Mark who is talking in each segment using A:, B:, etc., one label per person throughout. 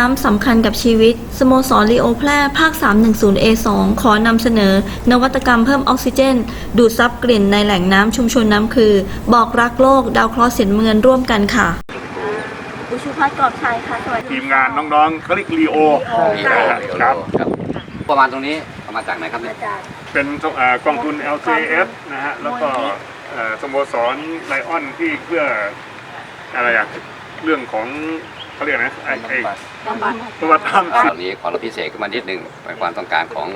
A: น้ำสำคัญกับชีวิต สโมสรลีโอแพร่ภาค 310A2 ขอนำเสนอ นวัตกรรมเพิ่มออกซิเจน ดูดซับกลิ่นในแหล่งน้ำชุมชนน้ำคือ บอกรักโลกดาวเคราะห์เสียนเมืองร่วมกันค่ะ
B: อุชุพัฒน์กรอบชัยค่ะสวัสดี
C: ทีมงานน้องๆเขาเรียกลีโอ
D: นี่
C: นะ
D: นะ
C: ฮะ
D: เดี๋ยว
C: ค
D: เรา
C: รับ
D: ครับ ประมาณตรงนี้เอามาจากไหนครับเนี่ย
C: เป็นเอ่อกองทุน LJF นะฮะ แล้วก็เอ่อสโมสรไลออนที่เพื่ออะไรอะเรื่องของ เขาเรียกนะไอ้ไอ้ตัวบัตรทำ
D: ตอนนี้ขอเราพิเศษขึ้นมานิดนึงเป็นความต้องการของ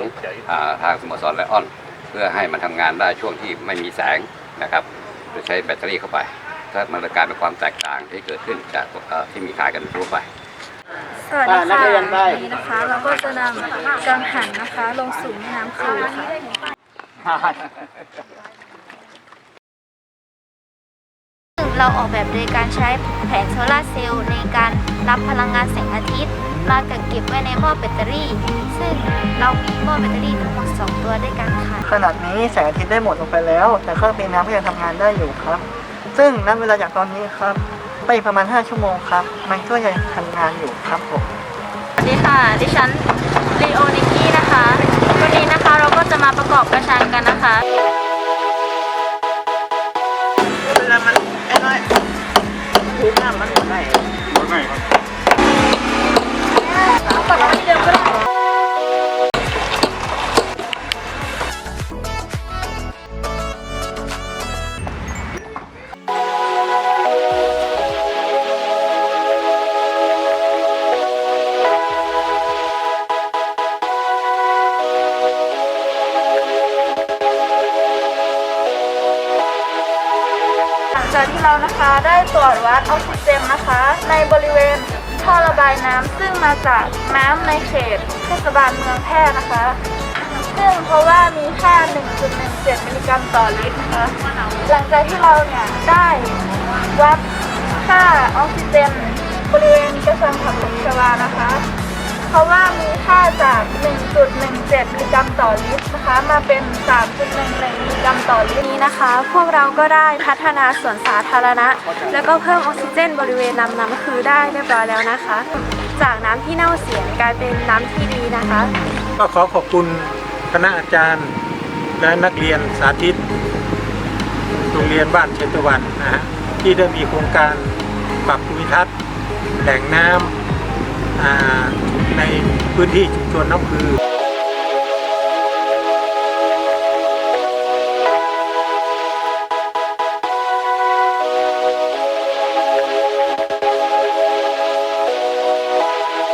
D: อ่าทางสโมสรไลออน เพื่อให้มันทำงานได้ช่วงที่ไม่มีแสงนะครับโดยใช้แบตเตอรี่เข้าไปถ้ามันจะกลายเป็นความแตกต่างที่เกิดขึ้นจากเอ่อที่มีขายกันทั่วไป
B: สวัสดีค่ะวันนี้นะคะ เราก็จะนำกังหันนะคะ ลงสู่แม่น้ำคูค่ะ
E: เราออกแบบโดยการใช้แผงโซลาร์เซลล์ในการรับพลังงานแสงอาทิตย์ มากักเก็บไว้ในหม้อแบตเตอรี่ ซึ่งเรามีหม้อแบตเตอรี่ทั้งหมด2ตัวด้วยกันค่ะ
F: ขนาดนี้แสงอาทิตย์ได้หมดลงไปแล้ว แต่เครื่องตีน้ำก็ยังทำงานได้อยู่ครับ ซึ่งนับเวลาจากตอนนี้ครับไปอีกประมาณ 5 ชั่วโมงครับ มันก็ยังทำงานอยู่ครับผม
B: สวัสดีค่ะ ดิฉันลีโอนิกกี้นะคะ วันนี้นะคะเราก็จะมาประกอบกระชังกันนะคะ
F: เวลามันไอ้น้อยพื้นน้ำมันไหล
C: ไม่ครับ
B: จากที่เรานะคะได้ตรวจวัดออกซิเจนนะคะ ในบริเวณท่อระบายน้ำซึ่งมาจากน้ำในเขตเทศบาลเมืองแพร่นะคะ ซึ่งเพราะว่ามีค่า 1.17 มิลลิกรัมต่อลิตรนะคะ หลังจากที่เราเนี่ยได้วัดค่าออกซิเจนบริเวณกระชังผักตบชวานะคะ ราะว่ามีค่าจาก 1.17มิลลิกรัมต่อลิตรนะคะ มาเป็น 3.11มิลลิกรัมต่อลิตรนี้นะคะ พวกเราก็ได้พัฒนาสวนสาธารณะ แล้วก็เพิ่มออกซิเจนบริเวณลำน้ำคือได้เรียบร้อยแล้วนะคะ จากน้ำที่เน่าเสียกลายเป็นน้ำที่ดีนะคะ
G: ก็ขอขอบคุณคณะอาจารย์และนักเรียนสาธิตโรงเรียนบ้านเชตวันนะฮะที่ได้มีโครงการปรับภูมิทัศน์แหล่งน้ำอ่า ในพื้นที่ชุมชนน้ำคือ